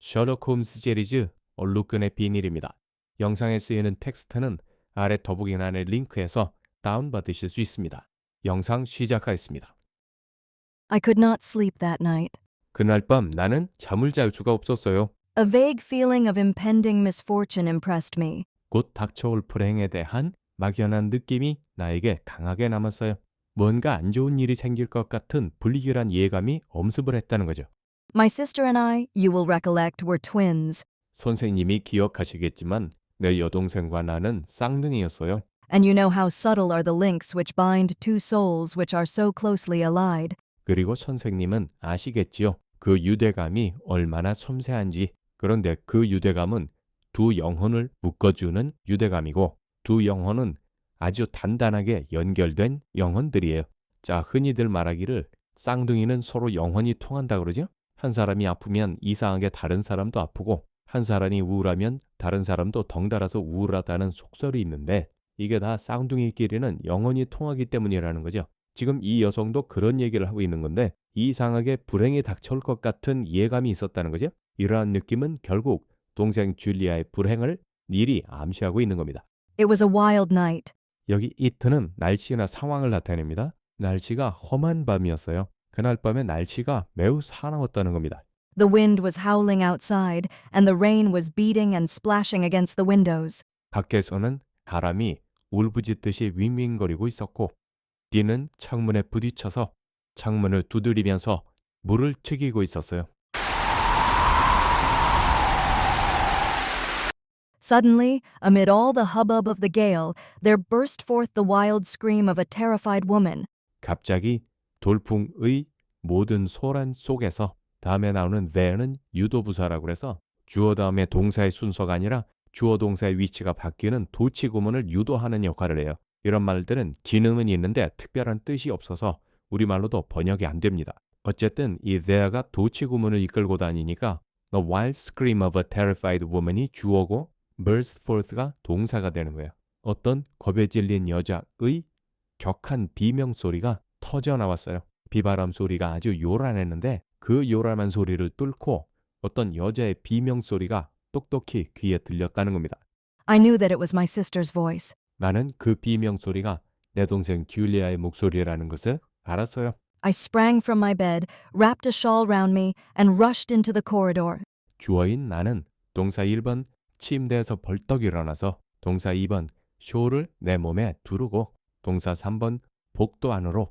셜록 홈스 시리즈 얼룩끈의 비밀입니다. 영상에 쓰이는 텍스트는 아래 더보기란의 링크에서 다운받으실 수 있습니다. 영상 시작하겠습니다. I could not sleep that night. 그날 밤 나는 잠을 잘 수가 없었어요. A vague feeling of impending misfortune impressed me. 곧 닥쳐올 불행에 대한 막연한 느낌이 나에게 강하게 남았어요. 뭔가 안 좋은 일이 생길 것 같은 불길한 예감이 엄습을 했다는 거죠. My sister and I, you will recollect, were twins, 선생님이 기억하시겠지만 내 여동생과 나는 쌍둥이였어요. and you know how subtle are the links which bind two souls which are so closely allied. 그리고 선생님은 아시겠지요. 그 유대감이 얼마나 섬세한지. 그런데 그 유대감은 두 영혼을 묶어주는 유대감이고 두 영혼은 아주 단단하게 연결된 영혼들이에요. 자, 흔히들 말하기를 쌍둥이는 서로 영혼이 통한다 그러죠? 한 사람이 아프면 이상하게 다른 사람도 아프고 한 사람이 우울하면 다른 사람도 덩달아서 우울하다는 속설이 있는데 이게 다 쌍둥이끼리는 영혼이 통하기 때문이라는 거죠. 지금 이 여성도 그런 얘기를 하고 있는 건데 이상하게 불행이 닥쳐올 것 같은 예감이 있었다는 거죠. 이러한 느낌은 결국 동생 줄리아의 불행을 미리 암시하고 있는 겁니다. It was a wild night. 여기 이트는 날씨나 상황을 나타냅니다. 날씨가 험한 밤이었어요. 그날 밤에 날씨가 매우 사나웠다는 겁니다. The wind was howling outside, and the rain was beating and splashing against the windows. 밖에서는 바람이 울부짖듯이 윙윙거리고 있었고 띠는 창문에 부딪혀서 창문을 두드리면서 물을 튀기고 있었어요. Suddenly, amid all the hubbub of the gale, there burst forth the wild scream of a terrified woman. 갑자기 돌풍의 모든 소란 속에서 다음에 나오는 there는 유도부사라고 그래서 주어 다음에 동사의 순서가 아니라 주어 동사의 위치가 바뀌는 도치 구문을 유도하는 역할을 해요. 이런 말들은 기능은 있는데 특별한 뜻이 없어서 우리말로도 번역이 안 됩니다. 어쨌든 이 there가 도치 구문을 이끌고 다니니까 the wild scream of a terrified woman이 주어고 burst forth가 동사가 되는 거예요. 어떤 겁에 질린 여자의 격한 비명 소리가 터져 나왔어요. 비바람 소리가 아주 요란했는데 그 요란한 소리를 뚫고 어떤 여자의 비명 소리가 똑똑히 귀에 들렸다는 겁니다. I knew that it was my sister's voice. 나는 그 비명 소리가 내 동생 줄리아의 목소리라는 것을 알았어요. I sprang from my bed, wrapped a shawl round me, and rushed into the corridor. 주어인 나는 동사 1번 침대에서 벌떡 일어나서 동사 2번 쇼를 내 몸에 두르고 동사 3번 복도 안으로